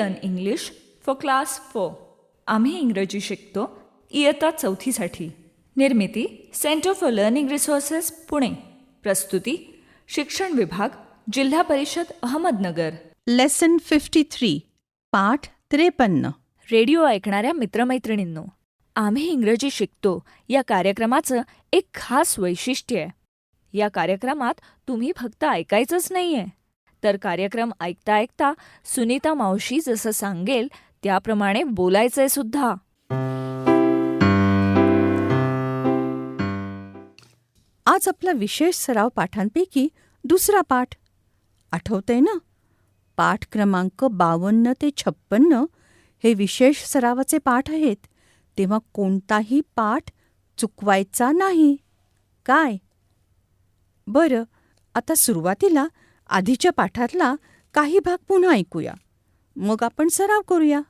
Learn English for class four आम्ही इंग्रजी शिकतो इयत्ता चौथीसाठी. Nirmiti centre for learning resources Pune. प्रस्तुती शिक्षण विभाग जिल्हा परिषद अहमदनगर. लेसन फिफ्टी थ्री पाठ त्रेपन्न. रेडिओ ऐकणाऱ्या मित्रमैत्रिणींनो आम्ही इंग्रजी शिकतो. या कार्यक्रमाचं एक खास वैशिष्ट्य आहे. या कार्यक्रमात तुम्ही फक्त ऐकायचंच नाहीये. तर कार्यक्रम ऐकता ऐकता सुनीता मावशी जसं सांगेल त्याप्रमाणे बोलायचंय सुद्धा. आज आपला विशेष सराव पाठांपैकी दुसरा पाठ. आठवतंय ना? पाठ क्रमांक बावन्न ते छप्पन्न हे विशेष सरावाचे पाठ आहेत. तेव्हा कोणताही पाठ चुकवायचा नाही. काय? बरं आता सुरुवातीला आधीच्या पाठातला काही भाग पुन्हा ऐकूया. मग आपण सराव करूया.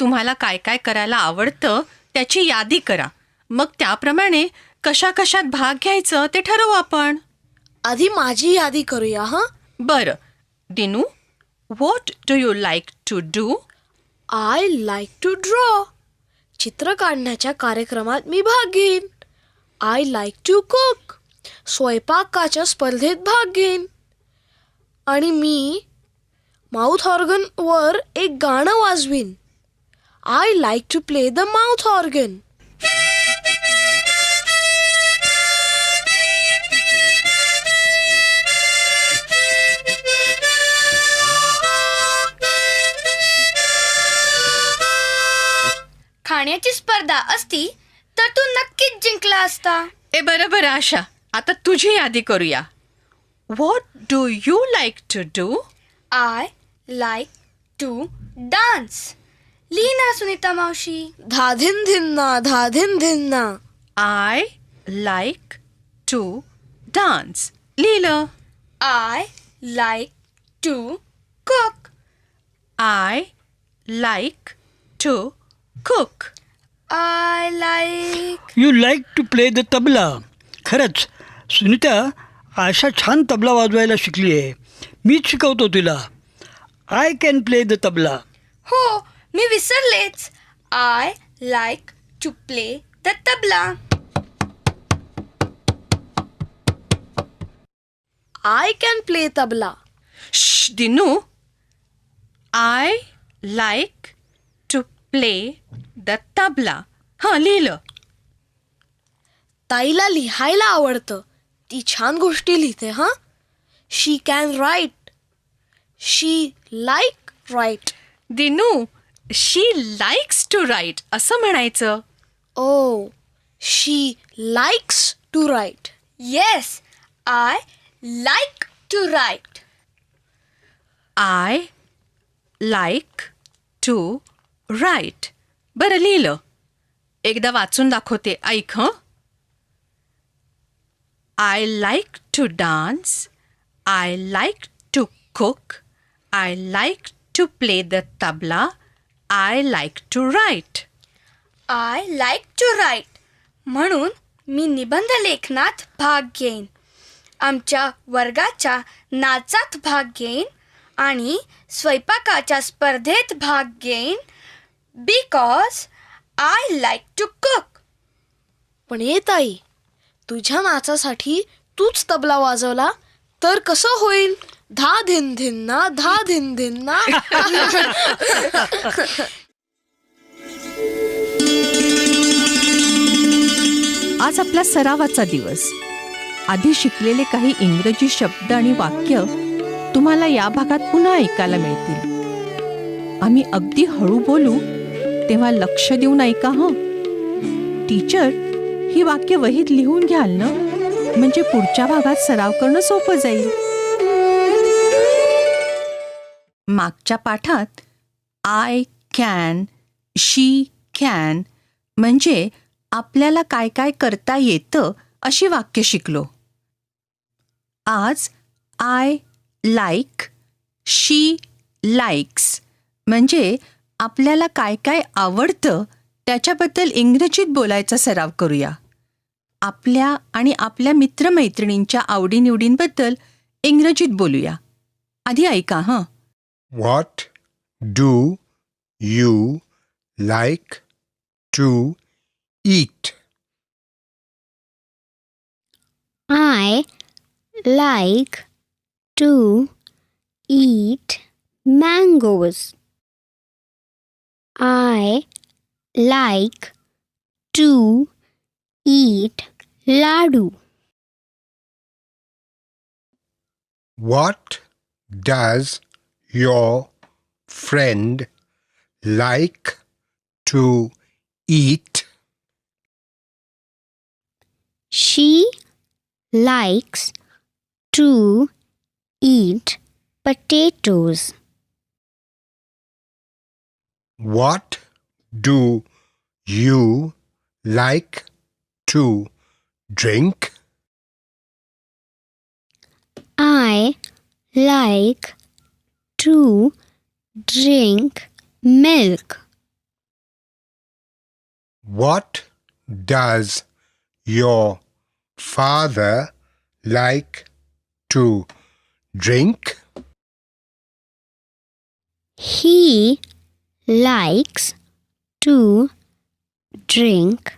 तुम्हाला काय काय करायला आवडतं त्याची यादी करा. मग त्याप्रमाणे कशा कशात भाग घ्यायचं ते ठरवू आपण. आधी माझी यादी करूया हा? बरं. Dinu what do you like to do I like to draw चित्र काढण्याच्या कार्यक्रमात मी भाग घेईन. आय लाईक टू कुक स्वयंपाकाच्या स्पर्धेत भाग घेईन. आणि मी माउथ ऑर्गनवर एक गाणं वाजवीन. I like to play the mouth organ खाण्याची स्पर्धा असती तर तू नक्कीच जिंकला असता. ए बरं बरं आशा. आता तुझी यादी करूया. what do you like to do I like to dance लिही ना सुनीता मावशी धाधिन धिन्ना धाधिन धिन्ना आय लाईक टू डान्स लिहिलं I like to cook I like to cook I like you like to play the tabla खरंच सुनीता आशा छान तबला वाजवायला शिकली आहे मीच शिकवतो तिला. I can play the tabla. हो मी विसरलेच. I like to play the tabla. I can play tabla. Dinu. I like to play the tabla. हां लिहिलं. ताईला लिहायला आवडतं. ती छान गोष्टी लिहिते हां? She can write she like write Dinu she likes to write असं म्हणायचं. ओ she likes to write yes I like to write I like to write बरं लिहिलं. एकदा वाचून दाखवते ऐक हं? I like to dance I like to cook I like to play the tabla I like to write I like to write म्हणून मी निबंध लेखनात भाग घेईन. आमच्या वर्गाच्या नाचात भाग घेईन आणि स्वयंपाकाच्या स्पर्धेत भाग घेईन. Because I like to cook पण ताई तुझ्या नाचासाठी तूच तबला वाजवला तर कसं होईल? धा धिन धिन्ना धा धिन धिन्ना. आज आपला सरावाचा दिवस. आधी शिकलेले काही इंग्रजी शब्द आणि वाक्य तुम्हाला या भागात पुन्हा ऐकायला मिळतील. आम्ही अगदी हळू बोलू तेव्हा लक्ष देऊन ऐका हं. टीचर ही वाक्य वहीत लिहून घ्याल ना? म्हणजे पुढच्या भागात सराव करणं सोपं जाईल. मागच्या पाठात आय कॅन शी कॅन म्हणजे आपल्याला काय काय करता येतं अशी वाक्य शिकलो. आज आय लाईक शी लाईक्स म्हणजे आपल्याला काय काय आवडतं त्याच्याबद्दल इंग्रजीत बोलायचा सराव करूया. आपल्या आणि आपल्या मित्रमैत्रिणींच्या आवडीनिवडींबद्दल इंग्रजीत बोलूया आधी ऐका हां What do you like to eat? I like to eat mangoes. I like to eat ladu. What does your friend like to eat? She likes to eat potatoes. What do you like to drink? I like to drink milk. What does your father like to drink? He likes to drink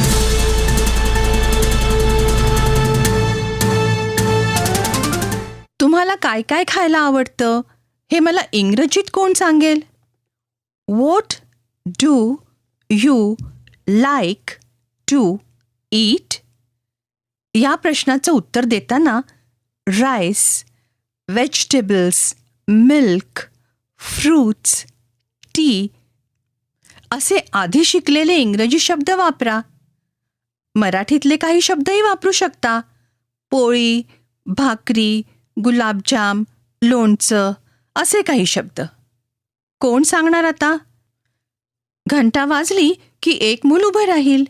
तुम्हाला काय काय खायला आवडतं? हे मला इंग्रजीत कोण सांगेल? What do you like to eat या प्रश्नाचं उत्तर देताना rice vegetables milk fruits tea असे आधी शिकलेले इंग्रजी शब्द वापरा. मराठीतले काही शब्दही वापरू शकता. पोळी भाकरी गुलाबजाम लोणचं असे काही शब्द. कोण सांगणार आता? घंटा वाजली की एक मूल उभं राहील.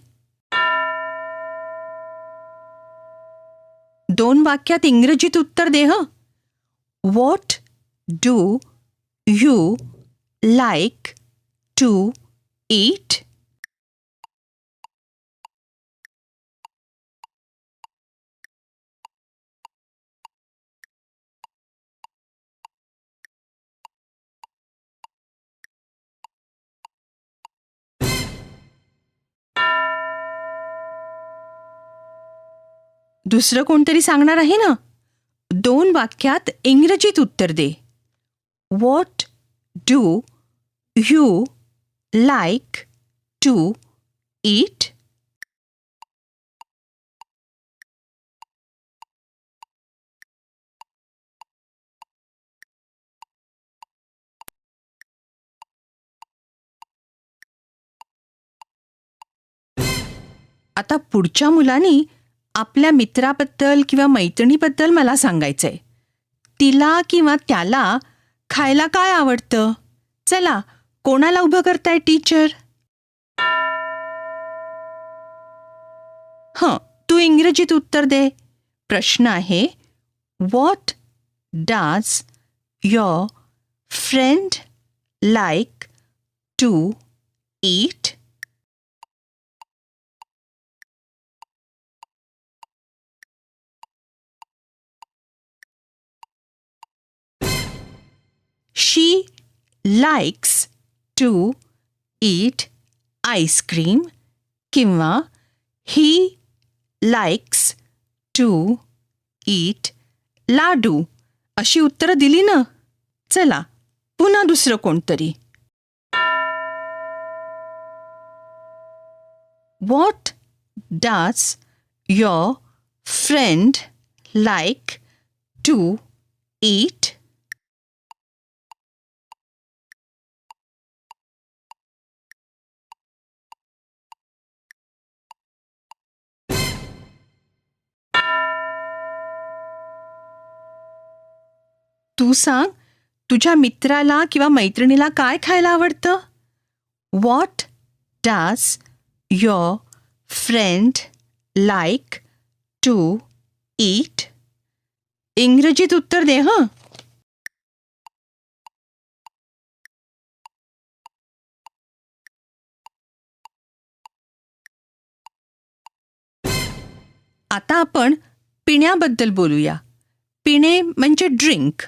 दोन वाक्यात इंग्रजीत उत्तर दे ह. Do you like to eat दुसरं कोणतरी सांगणार आहे ना? दोन वाक्यात इंग्रजीत उत्तर दे. What do you like to eat आता पुढच्या मुलांनी आपल्या मित्राबद्दल किंवा मैत्रिणीबद्दल मला सांगायचं आहे तिला किंवा त्याला खायला काय आवडतं? चला कोणाला उभं करताय टीचर? हं तू इंग्रजीत उत्तर दे. प्रश्न आहे what does your friend like to eat likes to eat ice cream किंवा ही लाईक्स टू ईट लाडू अशी उत्तरं दिली ना चला पुन्हा दुसरं कोणतरी what does your friend like to eat तू सांग तुझ्या मित्राला किंवा मैत्रिणीला काय खायला आवडतं? What does your friend like to eat इंग्रजीत उत्तर दे हं. आता आपण पिण्याबद्दल बोलूया. पिणे म्हणजे ड्रिंक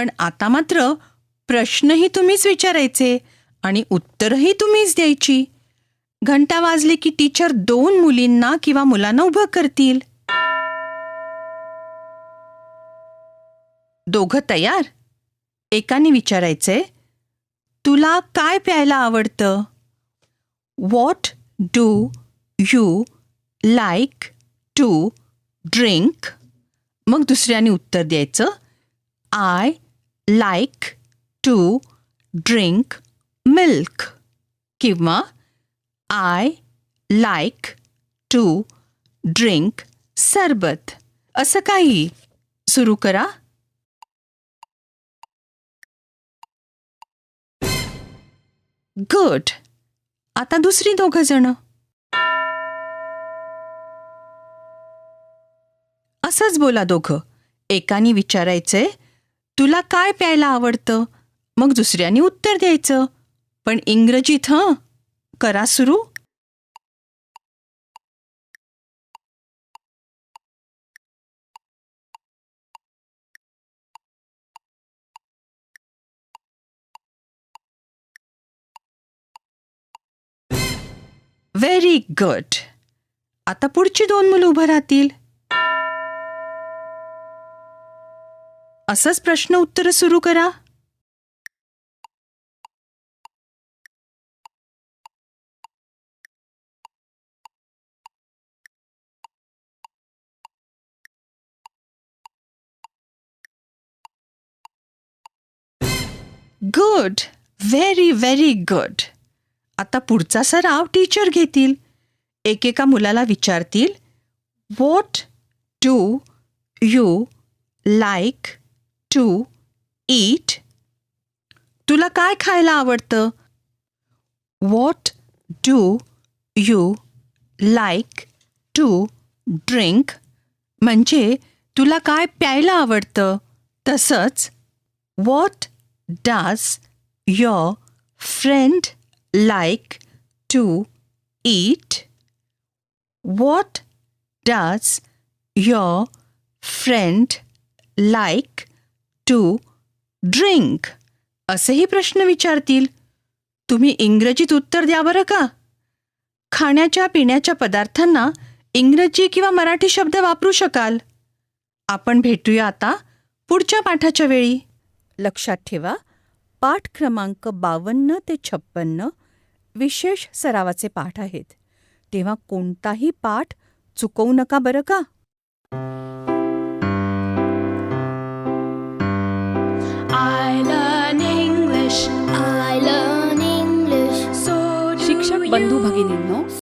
पण आता मात्र प्रश्नही तुम्हीच विचारायचे आणि उत्तरही तुम्हीच द्यायची. घंटा वाजली की टीचर दोन मुलींना किंवा मुलांना उभं करतील. दोघं तयार? एकाने विचारायचे तुला काय प्यायला आवडतं? What do you like to drink मग दुसऱ्याने उत्तर द्यायचं I like to drink milk किंवा I like to drink sharbat. असं काही सुरू करा. गुड आता दुसरी दोघं जण. असंच बोला दोघं. एकाने विचारायचंय तुला काय प्यायला आवडतं? मग दुसऱ्याने उत्तर द्यायचं. पण इंग्रजीत हं? करा सुरू. व्हेरी गुड आता पुढची दोन मुलं उभं राहतील. असंच प्रश्न उत्तर सुरू करा. गुड व्हेरी व्हेरी गुड आता पुढचा सराव टीचर घेतील. एकेका मुलाला विचारतील what do you like to eat तुला काय खायला आवडतं? What do you like to drink म्हणजे तुला काय प्यायला आवडतं? तसंच what does your friend like to eat what does your friend like to drink असेही प्रश्न विचारतील. तुम्ही इंग्रजीत उत्तर द्या बरं का? खाण्याच्या पिण्याच्या पदार्थांना इंग्रजी किंवा मराठी शब्द वापरू शकाल. आपण भेटूया आता पुढच्या पाठाच्या वेळी. लक्षात ठेवा पाठ क्रमांक बावन्न ते छप्पन्न विशेष सरावाचे पाठ आहेत. तेव्हा कोणताही पाठ चुकवू नका बरं का? बंधू भगिनींनो